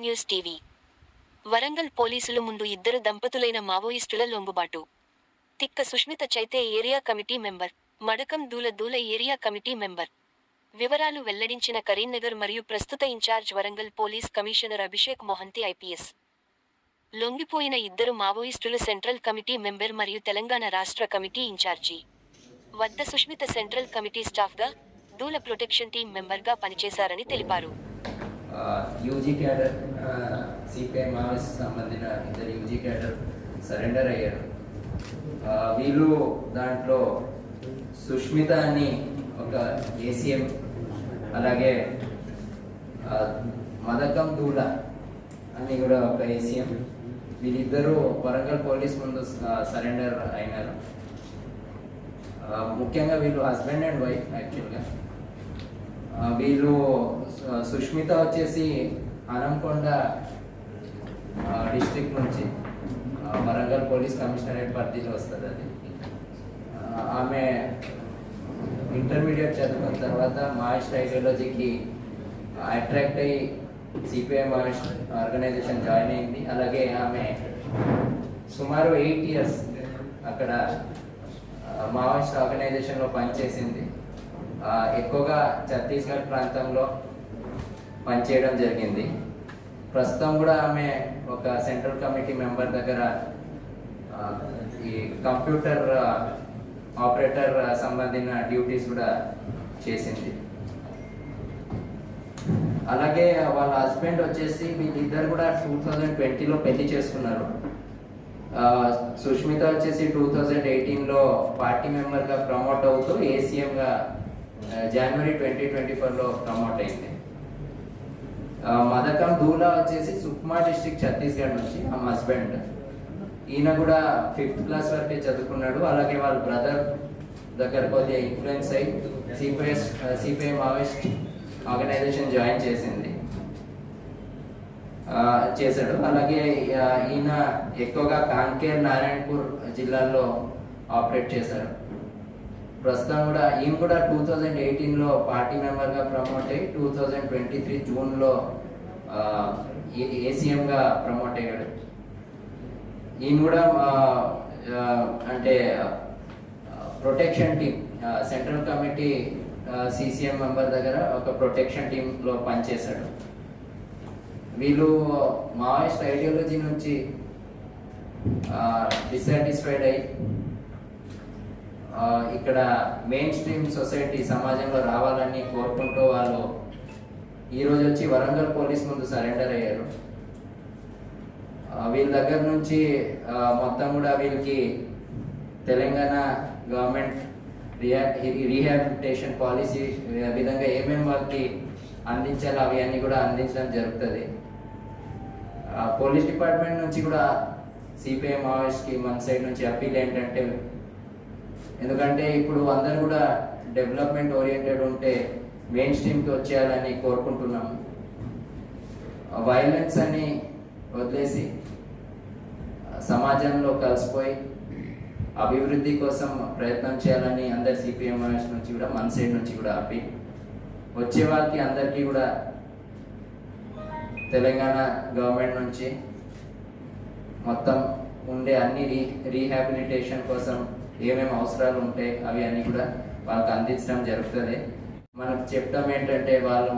News TV. Warangal పోలీసులు ముందు ఇద్దరు దంపతులైన మావోయిస్టుల లొంగుబాటు. తిక్క Sushmita చైతే area committee member Madakam Doola Doola area committee member. వివరాలు వెల్లడించిన కరీంనగర్ మరియు ప్రస్తుత incharge Warangal police commissioner Abhishek Mohanty IPS. లొంగిపోయిన ఇద్దరు మావోయిస్టులు సెంట్రల్ కమిటీ మెంబర్ మరియు తెలంగాణ రాష్ట్ర కమిటీ ఇన్ఛార్జి. వద్ద సుష్మిత సెంట్రల్ కమిటీ స్టాఫ్గా దూల ప్రొటెక్షన్ టీం మెంబర్గా పనిచేశారని తెలిపారు. యూజీ క్యాడర్ సిపిఐ మావోయిస్ట్ సంబంధించిన ఇద్దరు యూజీ క్యాడర్ సరెండర్ అయ్యారు. వీళ్ళు దాంట్లో సుష్మిత అని ఒక ఏసీఎం అలాగే మదకం దూల అని కూడా ఒక ఏసీఎం వీళ్ళిద్దరూ వరంగల్ పోలీస్ ముందు సరెండర్ అయినారు. ముఖ్యంగా వీళ్ళు హస్బెండ్ అండ్ వైఫ్ యాక్చువల్గా వీళ్ళు సుష్మిత వచ్చేసి హనంకొండ డిస్ట్రిక్ట్ నుంచి వరంగల్ పోలీస్ కమిషనరేట్ పరిధిలో వస్తుంది అది. ఆమె ఇంటర్మీడియట్ చదువుకున్న తర్వాత మాయిస్ట్ ఐడియాలజీకి అట్రాక్ట్ అయ్యి సిపిఐ మాయిస్ట్ ఆర్గనైజేషన్ జాయిన్ అయింది. అలాగే ఆమె సుమారు ఎయిట్ ఇయర్స్ అక్కడ మావోయిస్ట్ ఆర్గనైజేషన్లో పనిచేసింది. ఎక్కువగా ఛత్తీస్గఢ్ ప్రాంతంలో పనిచేయడం జరిగింది. ప్రస్తుతం కూడా ఆమె ఒక సెంట్రల్ కమిటీ మెంబర్ దగ్గర ఈ కంప్యూటర్ ఆపరేటర్ సంబంధించిన డ్యూటీస్ కూడా చేసింది. అలాగే వాళ్ళ హస్బెండ్ వచ్చేసి వీళ్ళిద్దరు కూడా టూ థౌజండ్ ట్వంటీలో పెళ్ళి చేసుకున్నారు. సుష్మిత వచ్చేసి టూ థౌజండ్ ఎయిటీన్లో పార్టీ మెంబర్గా ప్రమోట్ అవుతూ ఏసీఎంగా జనవరి ట్వంటీ ట్వంటీ ఫోర్లో ప్రమోట్ అయింది. మదకం దూలా వచ్చేసి సుక్మా డిస్ట్రిక్ట్ ఛత్తీస్గఢ్ నుంచి ఆ హస్బెండ్. ఈయన కూడా ఫిఫ్త్ క్లాస్ వరకే చదువుకున్నాడు. అలాగే వాళ్ళ బ్రదర్ దగ్గర కొద్దిగా ఇన్ఫ్లుయెన్స్ అయ్యి CPS CPI Maoist organisation join చేసింది. చేశాడు. అలాగే ఈయన ఎక్కువగా కాంకేర్ నారాయణపూర్ జిల్లాల్లో ఆపరేట్ చేశారు. ప్రస్తుతం కూడా ఈయన కూడా టూ థౌజండ్ ఎయిటీన్లో పార్టీ మెంబర్గా ప్రమోట్ అయ్యి టూ థౌజండ్ ట్వంటీ త్రీ జూన్లో ఏసీఎంగా ప్రమోట్ అయ్యాడు. ఈయన కూడా అంటే protection team central committee CCM member దగ్గర ఒక ప్రొటెక్షన్ టీంలో పనిచేశాడు. వీళ్ళు మావోయిస్ట్ ఐడియాలజీ నుంచి డిస్సాటిస్ఫైడ్ అయ్యి ఇక్కడ మెయిన్ స్ట్రీమ్ సొసైటీ సమాజంలో రావాలని కోరుకుంటూ వాళ్ళు ఈ వచ్చి వరంగల్ పోలీస్ ముందు సరెండర్ అయ్యారు. వీళ్ళ దగ్గర నుంచి మొత్తం కూడా వీళ్ళకి Telangana government re rehabilitation policy విధంగా ఏమేమి వాళ్ళకి అందించాలో అవి అన్నీ కూడా అందించడం జరుగుతుంది. పోలీస్ డిపార్ట్మెంట్ నుంచి కూడా సిపిఐ మావోయిస్ట్కి మన సైడ్ నుంచి అప్పీల్ ఏంటంటే ఎందుకంటే ఇప్పుడు అందరు కూడా డెవలప్మెంట్ ఓరియంటెడ్ ఉంటే మెయిన్ స్ట్రీమ్కి వచ్చేయాలని కోరుకుంటున్నాము. వైలెన్స్ అని వదిలేసి సమాజంలో కలిసిపోయి అభివృద్ధి కోసం ప్రయత్నం చేయాలని అందరు సిపిఎం నుంచి కూడా మన సైడ్ నుంచి కూడా ఆపి వచ్చే వాళ్ళకి అందరికీ కూడా తెలంగాణ గవర్నమెంట్ నుంచి మొత్తం ఉండే అన్ని రీ రీహాబిలిటేషన్ కోసం ఏమేమి అవసరాలు ఉంటాయి అవి అన్నీ కూడా వాళ్ళకి అందించడం జరుగుతుంది. మనం చెప్పడం ఏంటంటే వాళ్ళు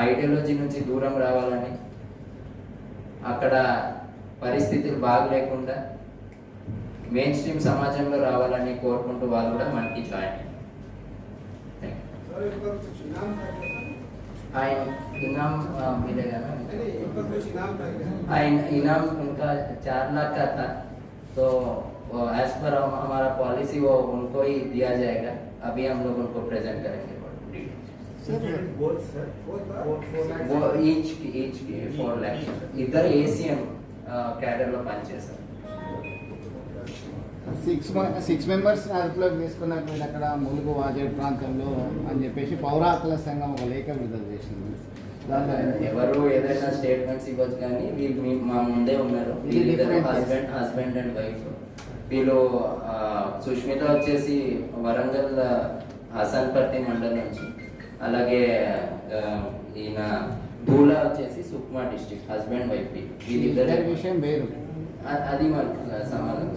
ఐడియాలజీ నుంచి దూరం రావాలని అక్కడ పరిస్థితులు బాగలేకుండా మెయిన్ స్ట్రీమ్ సమాజంలో రావాలని కోరుకుంటూ వాళ్ళు కూడా మనకి జాయిన్ ఆయన ఇనాం ఆయన ఇంకా చార్ లాక్ సో इन- इनाम उनका चार लाख का था तो एज पर हमारा पॉलिसी वो उनको ही दिया जाएगा अभी हम लोग उनको प्रेजेंट करेंगे वो ఈచ్ ఈచ్ ఫోర్ ల్యాక్స్ ఇద్దరు ఏసీఎం క్యాడర్ లో పనిచేశారు సిక్స్ సిక్స్ మెంబర్స్ అదుపులోకి తీసుకున్నారు మీరు అక్కడ ములుగు వాజేడు ప్రాంతంలో అని చెప్పేసి పౌర హక్కుల సంఘం ఒక లేఖ విడుదల చేసింది దాంట్లో ఎవరు ఏదైనా స్టేట్మెంట్స్ ఇవ్వచ్చు కానీ వీళ్ళు మా ముందే ఉన్నారు. హస్బెండ్ హస్బెండ్ అండ్ వైఫ్ వీళ్ళు సుష్మిత వచ్చేసి వరంగల్ హసన్పర్తి మండలం నుంచి. అలాగే ఈయన భూలా వచ్చేసి సుక్మా డిస్టిక్ హస్బెండ్ వైఫ్ వీళ్ళిద్దరు విషయం వేరు. అది మనకు సమాధానం.